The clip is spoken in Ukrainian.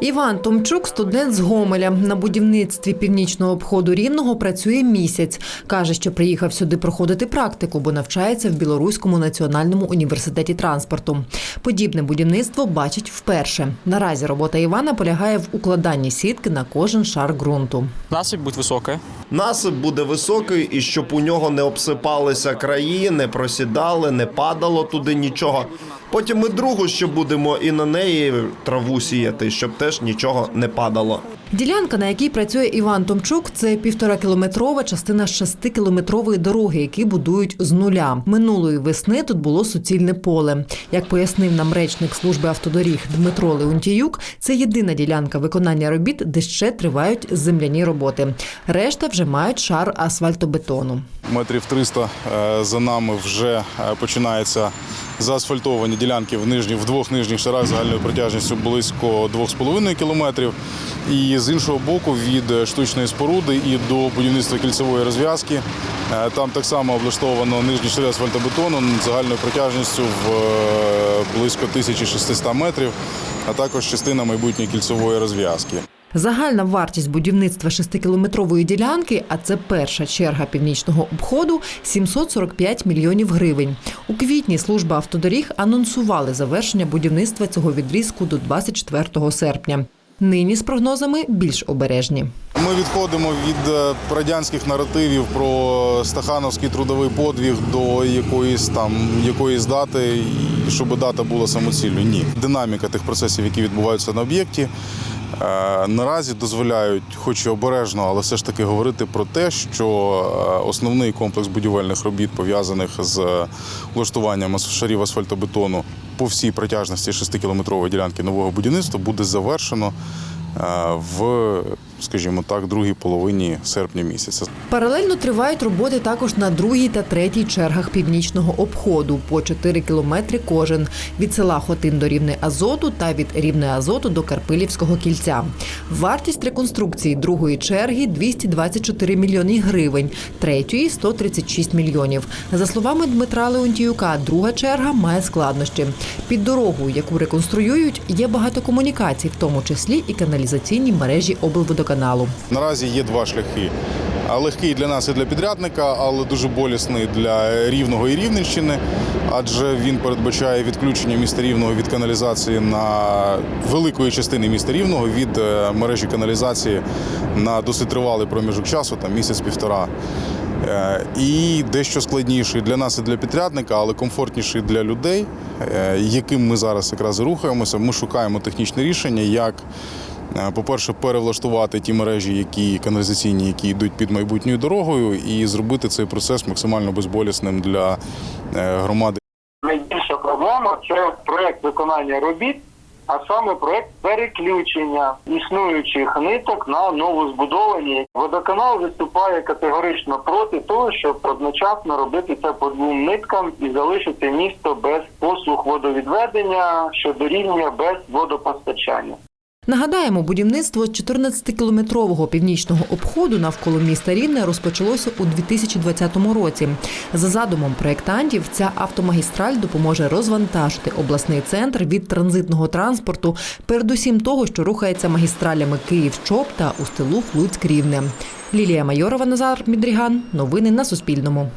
Іван Томчук, студент з Гомеля. На будівництві північного обходу Рівного працює місяць. Каже, що приїхав сюди проходити практику, бо навчається в Білоруському національному університеті транспорту. Подібне будівництво бачить вперше. Наразі робота Івана полягає в укладанні сітки на кожен шар ґрунту. Насыпь будет высокая. Насип буде високий, і щоб у нього не обсипалися краї, не просідали, не падало туди нічого. Потім ми другу ще будемо і на неї траву сіяти, щоб теж нічого не падало. Ділянка, на якій працює Іван Томчук, це півторакілометрова частина шестикілометрової дороги, які будують з нуля. Минулої весни тут було суцільне поле. Як пояснив нам речник служби автодоріг Дмитро Леонтіюк, це єдина ділянка виконання робіт, де ще тривають земляні роботи. Решта вже мають шар асфальтобетону. Метрів 300 е, за нами вже е, починаються заасфальтовані ділянки в нижніх в двох нижніх шарах загальною протяжністю близько 2,5 кілометрів. І з іншого боку, від е, штучної споруди і до будівництва кільцевої розв'язки там так само облаштовано нижні шари асфальтобетону загальною протяжністю в близько 1600 метрів, а також частина майбутньої кільцевої розв'язки. Загальна вартість будівництва шестикілометрової ділянки, а це перша черга північного обходу 745 мільйонів гривень. У квітні служба автодоріг анонсували завершення будівництва цього відрізку до 24 серпня. Нині з прогнозами більш обережні. Ми відходимо від е, радянських наративів про стахановський трудовий подвіг до якоїсь там якоїсь дати, щоб дата була самоціллю. Ні, динаміка тих процесів, які відбуваються на об'єкті, наразі дозволяють, хоч і обережно, але все ж таки говорити про те, що е, основний комплекс будівельних робіт пов'язаних з влаштуванням шарів асфальтобетону по всій протяжності 6-кілометрової ділянки нового будівництва буде завершено е, в, скажімо так, другій половині серпня місяця. Паралельно тривають роботи також на другій та третій чергах північного обходу по 4 кілометри кожен від села Хотин до Рівне Азоту та від Рівне Азоту до Карпилівського кільця. Вартість реконструкції другої черги 224 мільйони гривень, третьої 136 мільйонів. За словами Дмитра Леонтіюка, друга черга має складнощі. Під дорогу, яку реконструюють, є багато комунікацій, в тому числі і каналізаційні мережі облводоканалу. Наразі є два шляхи. Легкий для нас і для підрядника, але дуже болісний для Рівного і Рівненщини, адже він передбачає відключення міста Рівного від каналізації на великої частини міста Рівного від е, мережі каналізації на досить тривалий проміжок часу, там місяць-півтора. Е, І дещо складніший для нас і для підрядника, але комфортніший для людей, е, яким ми зараз якраз рухаємося. Ми шукаємо технічне рішення, як По-перше, перевлаштувати ті мережі, які каналізаційні, які йдуть під майбутньою дорогою, і зробити цей процес максимально безболісним для е, громади. найбільша проблема це проект виконання робіт, а саме проект переключення існуючих ниток на новозбудовані. Водоканал виступає категорично проти того, щоб одночасно робити це по двом ниткам і залишити місто без послуг водовідведення, що дорівнює без водопостачання. Нагадаємо, будівництво 14-кілометрового північного обходу навколо міста Рівне розпочалося у 2020 році. За задумом проєктантів, ця автомагістраль допоможе розвантажити обласний центр від транзитного транспорту, передусім того, що рухається магістралями Київ-Чоп та Устилух Луцьк Рівне. Лілія Майорова, Назар Мідріган. Новини на Суспільному.